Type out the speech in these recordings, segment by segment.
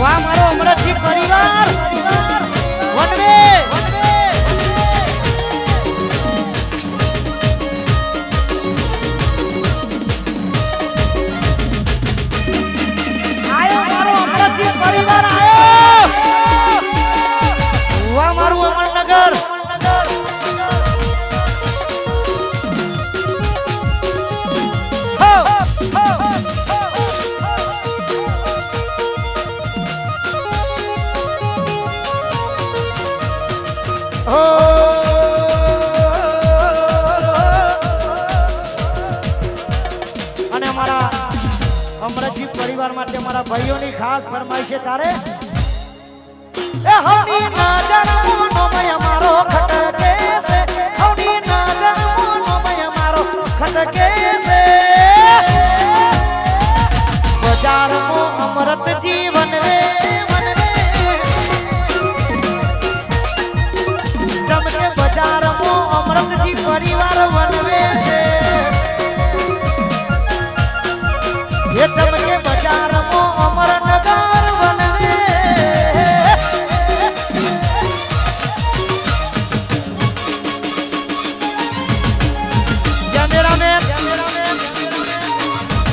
વાહ મારો અમરતસિંહ પરિવાર. અમારા અમરજી પરિવાર માટે મારા ભાઈઓની ખાસ ફરમાય છે તારે? એ હમી ના જણવું જીવન રે.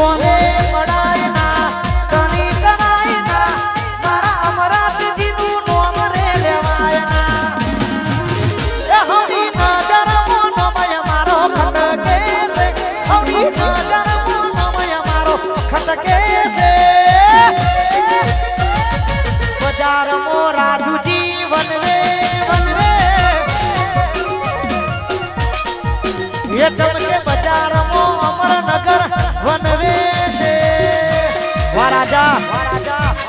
હોને